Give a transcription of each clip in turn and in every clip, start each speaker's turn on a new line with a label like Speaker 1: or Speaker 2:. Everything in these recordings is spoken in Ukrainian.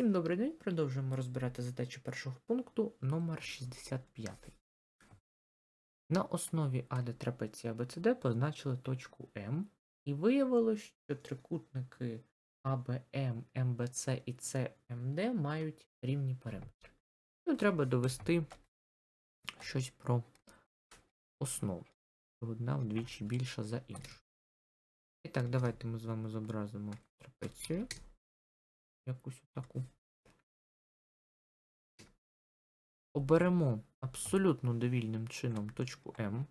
Speaker 1: Всім добрий день. Продовжуємо розбирати задачу першого пункту номер 65. На основі АД трапеції АБЦД позначили точку М, і виявилось, що трикутники АБМ, МБЦ і СМД мають рівні периметри. Ну, треба довести щось про основу. Одна вдвічі більша за іншу. І так, давайте ми з вами зобразимо трапецію якусь таку. Оберемо абсолютно довільним чином точку М.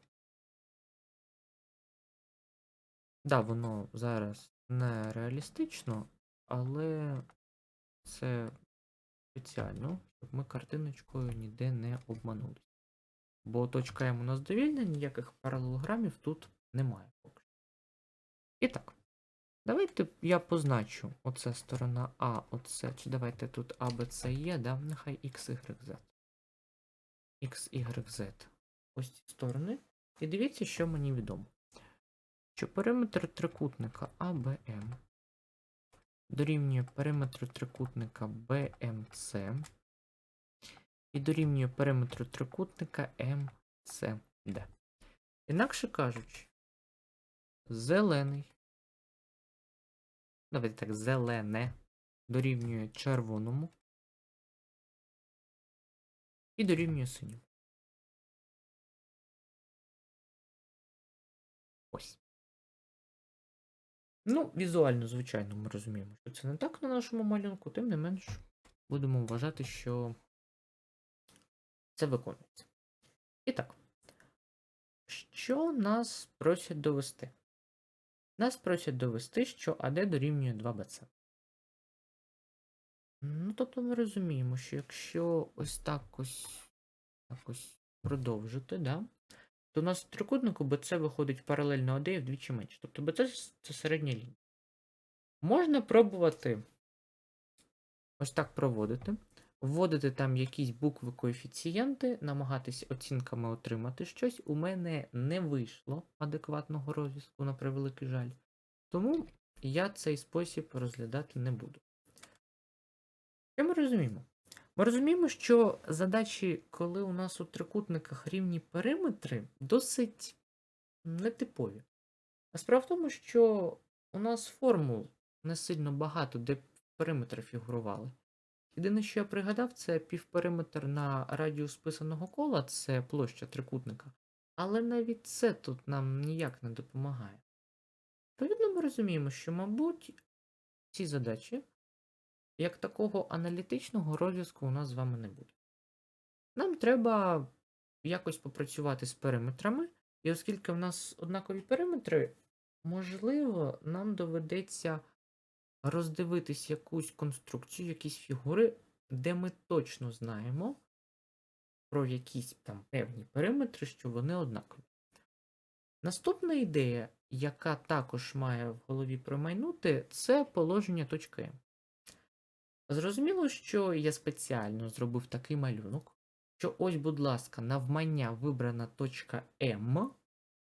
Speaker 1: Да, воно зараз не реалістично, але це спеціально, щоб ми картиночкою ніде не обманули. Бо точка М у нас довільна, ніяких паралелограмів тут немає поки. І так. Давайте я позначу оце сторона А, оце. Чи давайте тут А, Б, С є, да? Нехай X, Y, Z. X, Y, Z. Ось ці сторони. І дивіться, що мені відомо. Що периметр трикутника АБМ дорівнює периметру трикутника БМЦ і дорівнює периметру трикутника МЦД. Інакше кажучи, зелений Давайте так, зелене дорівнює червоному і дорівнює синьому. Ось. Ну, візуально, звичайно, ми розуміємо, що це не так на нашому малюнку, тим не менш, будемо вважати, що це виконується. І так, що нас просять довести? Нас просять довести, що АД дорівнює 2БЦ. Ну, тобто ми розуміємо, що якщо ось так ось, так ось продовжити, да, то у нас в трикутнику BC виходить паралельно АД і вдвічі менше. Тобто BC це середня лінія. Можна пробувати ось так проводити, вводити там якісь букви коефіцієнти, намагатись оцінками отримати щось. У мене не вийшло адекватного розв'язку, на превеликий жаль. Тому я цей спосіб розглядати не буду. Що ми розуміємо? Ми розуміємо, що задачі, коли у нас у трикутниках рівні периметри, досить нетипові. А справа в тому, що у нас формул не сильно багато, де периметри фігурували. Єдине, що я пригадав, це півпериметр на радіус писаного кола, це площа трикутника. Але навіть це тут нам ніяк не допомагає. Відповідно, ми розуміємо, що, мабуть, ці задачі, як такого аналітичного розв'язку у нас з вами не буде. Нам треба якось попрацювати з периметрами, і оскільки в нас однакові периметри, можливо, нам доведеться роздивитись якусь конструкцію, якісь фігури, де ми точно знаємо про якісь там певні периметри, що вони однакові. Наступна ідея, яка також має в голові промайнути, це положення точки М. Зрозуміло, що я спеціально зробив такий малюнок, що ось, будь ласка, навмання вибрана точка М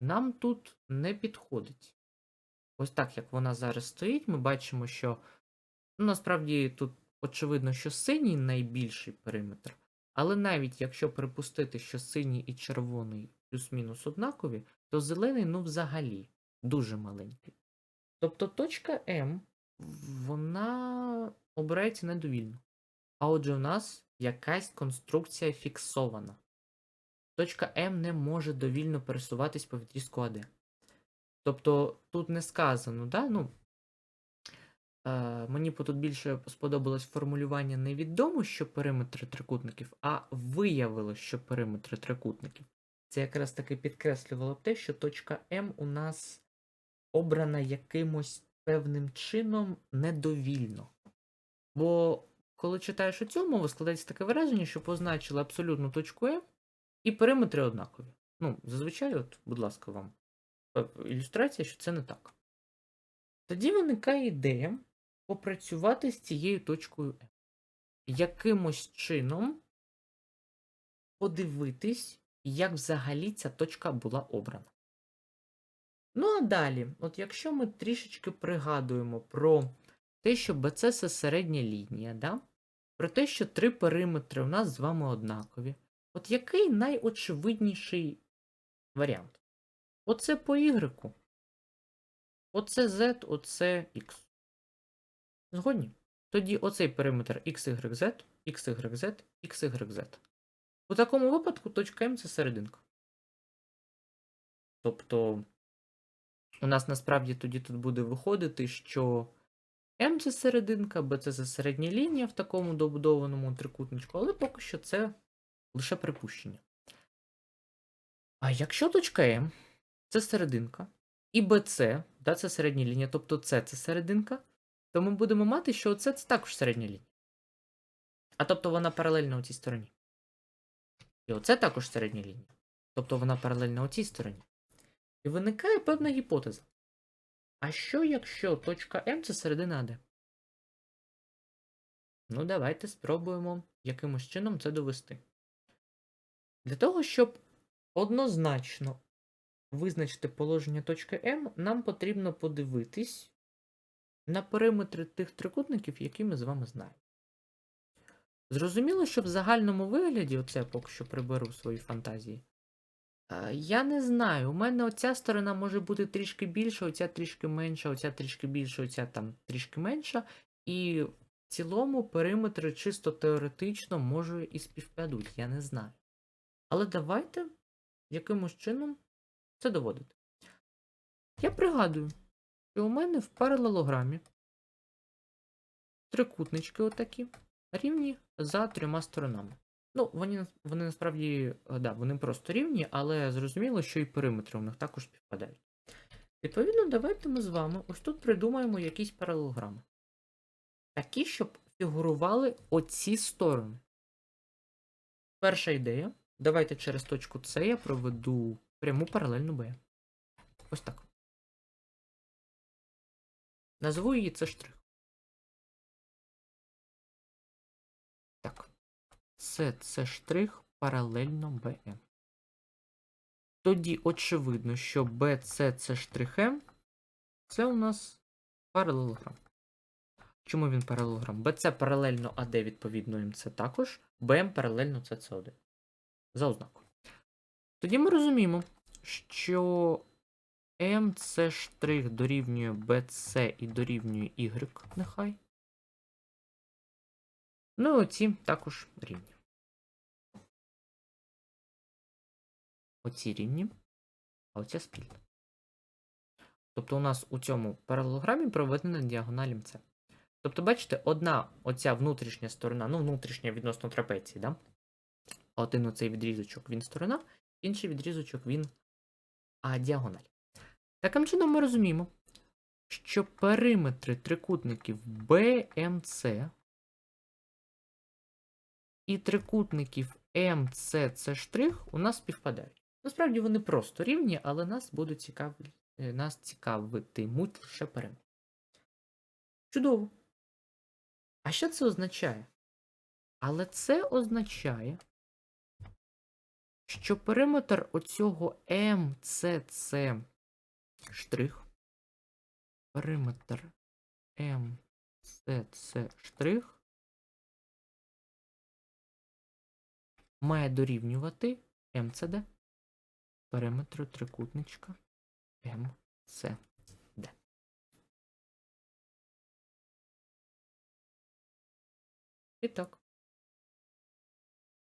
Speaker 1: нам тут не підходить. Ось так, як вона зараз стоїть, ми бачимо, що ну, насправді тут очевидно, що синій найбільший периметр, але навіть якщо припустити, що синій і червоний плюс-мінус однакові, то зелений, ну, взагалі, дуже маленький. Тобто точка М, вона обирається недовільно. А отже, у нас якась конструкція фіксована. Точка М не може довільно пересуватись по відрізку АД. Тобто тут не сказано, да? ну, е, мені тут більше сподобалось формулювання невідомо, що периметри трикутників, а виявилось, що периметри трикутників. Це якраз таки підкреслювало б те, що точка М у нас обрана якимось певним чином недовільно. Бо коли читаєш у цьому складається таке враження, що позначили абсолютну точку М і периметри однакові. Ну, зазвичай, от, будь ласка, вам ілюстрація, що це не так. Тоді виникає ідея попрацювати з цією точкою М. Якимось чином подивитись, як взагалі ця точка була обрана. Ну, а далі, от якщо ми трішечки пригадуємо про те, що BC це середня лінія, да? про те, що три периметри у нас з вами однакові. От який найочевидніший варіант? Оце по Y. Оце Z, оце X. Згодні? Тоді оцей периметр XYZ, XYZ, XYZ. У такому випадку точка М це серединка. Тобто, у нас насправді тоді тут буде виходити, що М це серединка, Б це середня лінія в такому добудованому трикутничку, але поки що це лише припущення. А якщо точка М це серединка, і БЦ, да, це середня лінія, тобто С це серединка, то ми будемо мати, що це, це також середня лінія. А тобто вона паралельна у цій стороні. І оце також середня лінія. Тобто вона паралельна у цій стороні. І виникає певна гіпотеза. А що, якщо точка М це середина АД? Ну, давайте спробуємо якимось чином це довести. Для того, щоб однозначно визначити положення точки М, нам потрібно подивитись на периметри тих трикутників, які ми з вами знаємо. Зрозуміло, що в загальному вигляді, оце я поки що приберу в свої фантазії. е, Я не знаю, у мене оця сторона може бути трішки більша, оця трішки менша, оця трішки більша, оця там трішки менша. І в цілому периметри чисто теоретично може і співпадуть, я не знаю. Але давайте якимось чином це доводити. Я пригадую, що у мене в паралелограмі трикутнички отакі рівні за трьома сторонами. Ну, вони, вони насправді, е, да, вони просто рівні, але зрозуміло, що і периметри у них також співпадають. Відповідно, давайте ми з вами ось тут придумаємо якісь паралелограми. Такі, щоб фігурували оці сторони. Перша ідея. Давайте через точку С я проведу пряму паралельну Б. Ось так. Назву її це штрих. Так. Це це штрих паралельно БМ. Тоді очевидно, що BC це штрих М. Це у нас паралелограм. Чому він паралелограм? BC паралельно АД відповідно МЦ також, БМ паралельно СС1. За ознакою. Тоді ми розуміємо, що МЦ штрих дорівнює BC і дорівнює Y, нехай. Ну і оці також рівні. Оці рівні, а оця спільна. Тобто у нас у цьому паралелограмі проведена діагональ МЦ. Тобто, бачите, одна оця внутрішня сторона, ну, внутрішня відносно трапеції, да? Один оцей відрізочок він сторона, інший відрізочок він а, діагональ. Таким чином ми розуміємо, що периметри трикутників BMC і трикутників MCC' у нас співпадають. Насправді вони просто рівні, але нас будуть цікаві, е, нас цікавитимуть лише периметри. Чудово. А що це означає? Але це означає, що периметр оцього MCC штрих, периметр MCC штрих має дорівнювати МЦД периметру трикутничка МЦД. І так.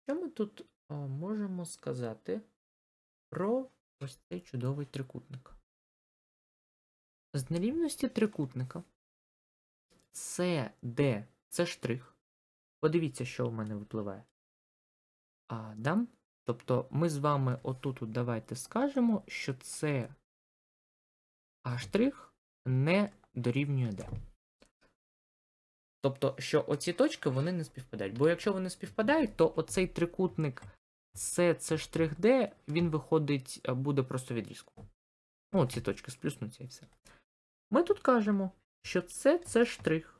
Speaker 1: Що ми тут можемо сказати про ось цей чудовий трикутник? З нерівності трикутника CD це штрих. Подивіться, що в мене випливає. А, да? Тобто ми з вами отут от давайте скажемо, що це А не дорівнює D. Тобто, що оці точки вони не співпадають. Бо якщо вони співпадають, то оцей трикутник С, це штрих D, він виходить, е, буде просто відрізку. Ну, ці точки сплюснуться і все. Ми тут кажемо, що це це штрих.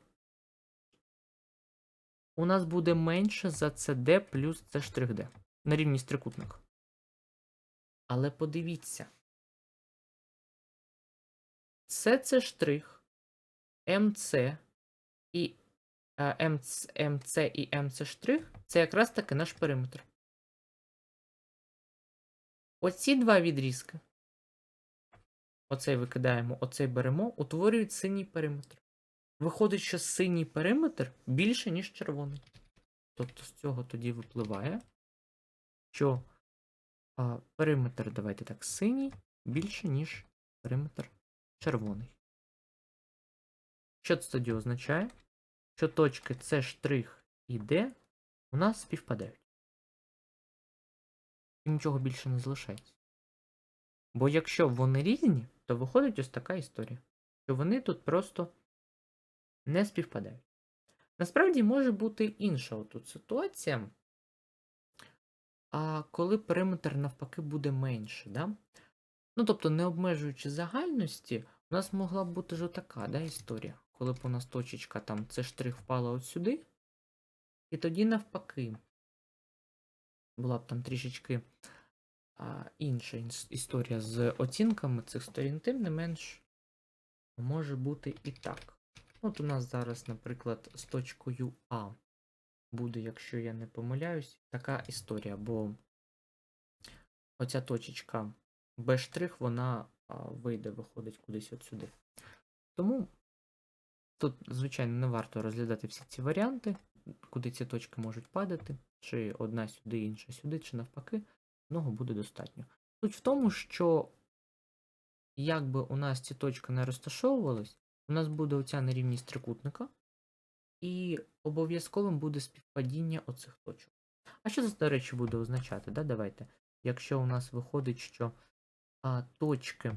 Speaker 1: У нас буде менше за CD плюс це штрих D. На рівність трикутника. Але подивіться. Це це штрих, МЦ і МЦ, МЦ і МЦ це якраз таки наш периметр. Оці два відрізки. Оцей викидаємо, оцей беремо, утворюють синій периметр. Виходить, що синій периметр більше, ніж червоний. Тобто з цього тоді випливає, що а, периметр, давайте так, синій більше, ніж периметр червоний. Що це тоді означає? Що точки С штрих і Д у нас співпадають. І нічого більше не залишається. Бо якщо вони різні, то виходить ось така історія. Що вони тут просто не співпадають. Насправді може бути інша отут ситуація. А коли периметр навпаки буде менше, да? Ну, тобто, не обмежуючи загальності, у нас могла б бути ж така да, історія. Коли б у нас точечка там, це штрих впала от сюди, і тоді навпаки була б там трішечки а, інша історія з оцінками цих сторін, тим не менш може бути і так. От у нас зараз, наприклад, з точкою А буде, якщо я не помиляюсь, така історія, бо оця точечка Б вона вийде, виходить кудись от сюди. Тому тут, звичайно, не варто розглядати всі ці варіанти, куди ці точки можуть падати, чи одна сюди, інша сюди, чи навпаки, одного буде достатньо. Суть в тому, що якби у нас ці точки не розташовувались, у нас буде оця нерівність трикутника, і обов'язковим буде співпадіння оцих точок. А що це, до речі, буде означати? Да? Давайте. Якщо у нас виходить, що а, точки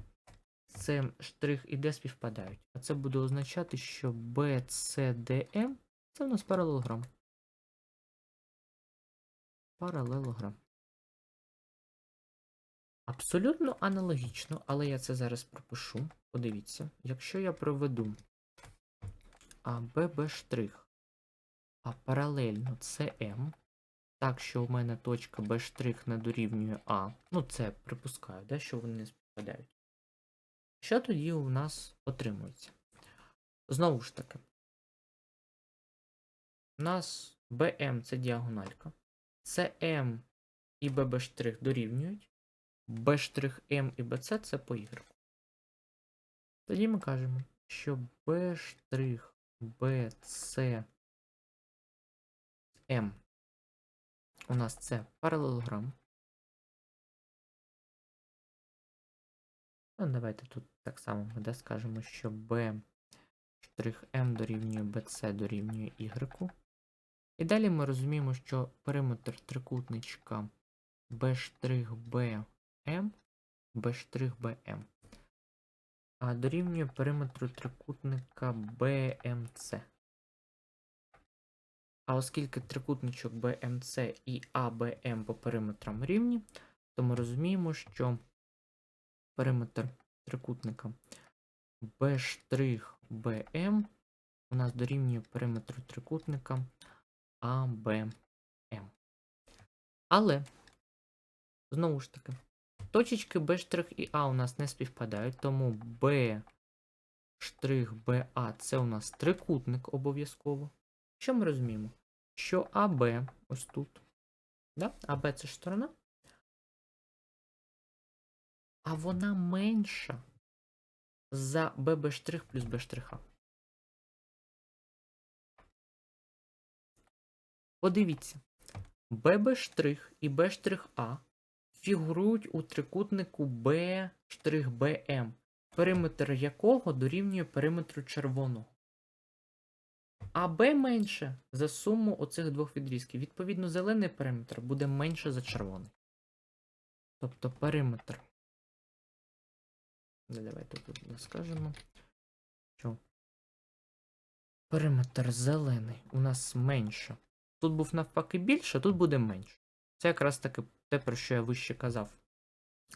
Speaker 1: С штрих і Д співпадають, а це буде означати, що BCDM це у нас паралелограм. Паралелограм. Абсолютно аналогічно, але я це зараз пропишу. Подивіться, якщо я проведу а штрих, а паралельно CM, так що у мене точка Б штрих не дорівнює А. Ну, це припускаю, да, що вони не співпадають. Що тоді у нас отримується? Знову ж таки, у нас BM це діагональка, CM і BB дорівнюють, B штрих M і BC це по Y. Тоді ми кажемо, що B штрих M у нас це паралелограм. Ну, давайте тут так само да, скажемо, що B штрих M дорівнює BC дорівнює Y. І далі ми розуміємо, що периметр трикутничка BM, B штрих BM а дорівнює периметру трикутника BMC. А оскільки трикутничок BMC і ABM по периметрам рівні, то ми розуміємо, що периметр трикутника B'BM у нас дорівнює периметру трикутника ABM. Але, знову ж таки, точечки B' і А у нас не співпадають, тому B' BA це у нас трикутник обов'язково. Що ми розуміємо? Що АБ ось тут. Да? АБ це ж сторона. А вона менша за ББ плюс Б. Подивіться, ББ і Б штрих А фігурують у трикутнику Б периметр якого дорівнює периметру червоного. А Б менше за суму оцих двох відрізків. Відповідно, зелений периметр буде менше за червоний. Тобто периметр. Давайте тут скажемо. Що? Периметр зелений у нас менше. Тут був навпаки більше, тут буде менше. Це якраз таки те, про що я вище казав.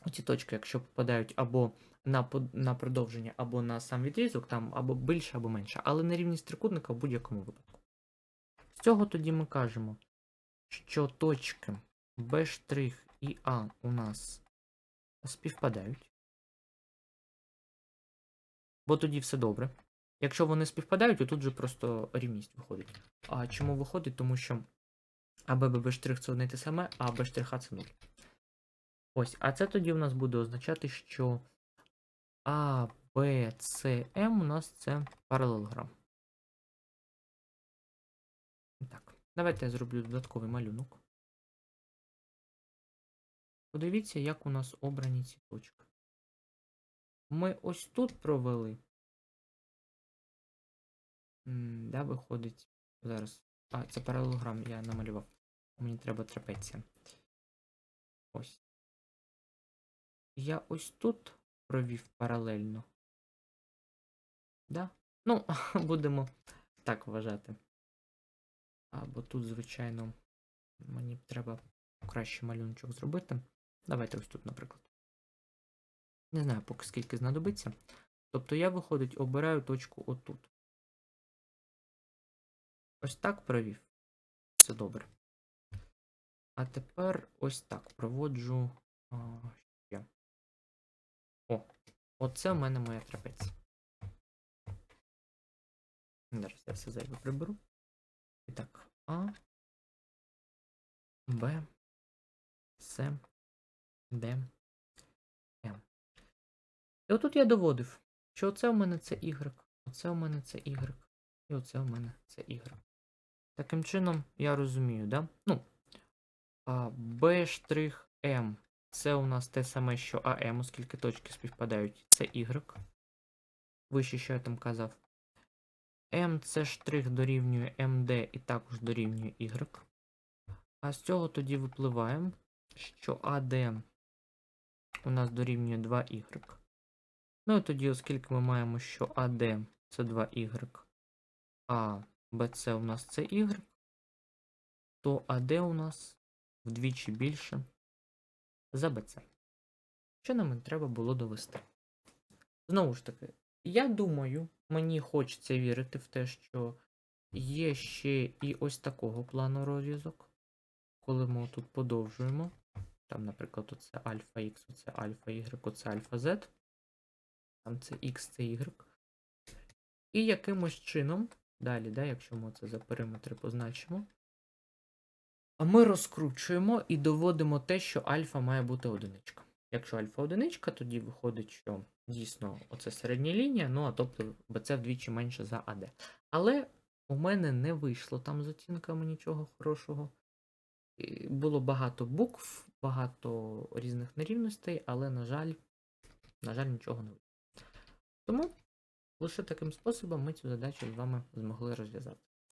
Speaker 1: Оці точки, якщо попадають або на на продовження, або на сам відрізок, там або більше, або менше, але нерівність трикутника в будь-якому випадку. З цього тоді ми кажемо, що точки B' і А у нас співпадають. Бо тоді все добре. Якщо вони співпадають, отут же просто рівність виходить. А чому виходить? Тому що АБ ББ штрих це одне те саме, а Б штриха це 0. Ось, а це тоді в нас буде означати, що А, Б, С, М у нас це паралелограм. Так, давайте я зроблю додатковий малюнок. Подивіться, як у нас обрані ці точки. Ми ось тут провели. М, Да, виходить. Зараз. А, це паралелограм, я намалював. Мені треба трапеція. Ось. Я ось тут провів паралельно. Да? Ну, будемо так вважати. Або тут, звичайно, мені треба краще малюночок зробити. Давайте ось тут, наприклад. Не знаю, поки скільки знадобиться. Тобто я, виходить, обираю точку отут. Ось так провів. Це добре. А тепер ось так проводжу. А, ще. О, оце в мене моя трапеція. Зараз я все зайве приберу. І так, А, Б, С, Д. І отут я доводив, що оце у мене це Y, оце у мене це Y, і оце у мене це Y. Таким чином, я розумію, да? Ну, а, B штрих M це у нас те саме, що AM, оскільки точки співпадають, це Y. Вище, що я там казав. Це штрих дорівнює MD і також дорівнює Y. А з цього тоді випливаємо, що AD у нас дорівнює 2Y. Ну і тоді, оскільки ми маємо, що AD це 2Y, а BC у нас це Y, то AD у нас вдвічі більше за BC. Що нам треба було довести? Знову ж таки, я думаю, мені хочеться вірити в те, що є ще і ось такого плану розв'язок. Коли ми тут подовжуємо. Там, наприклад, оце альфа Х, оце альфа Y, оце альфа Z. Там це X, це Y. І якимось чином, далі, да, якщо ми це за периметри позначимо, а ми розкручуємо і доводимо те, що альфа має бути одиничка. Якщо альфа одиничка, тоді виходить, що дійсно оце середня лінія, ну а тобто BC вдвічі менше за АД. Але у мене не вийшло там з оцінками нічого хорошого. Було багато букв, багато різних нерівностей, але, на жаль, на жаль, нічого не вийшло. Тому лише таким способом ми цю задачу з вами змогли розв'язати.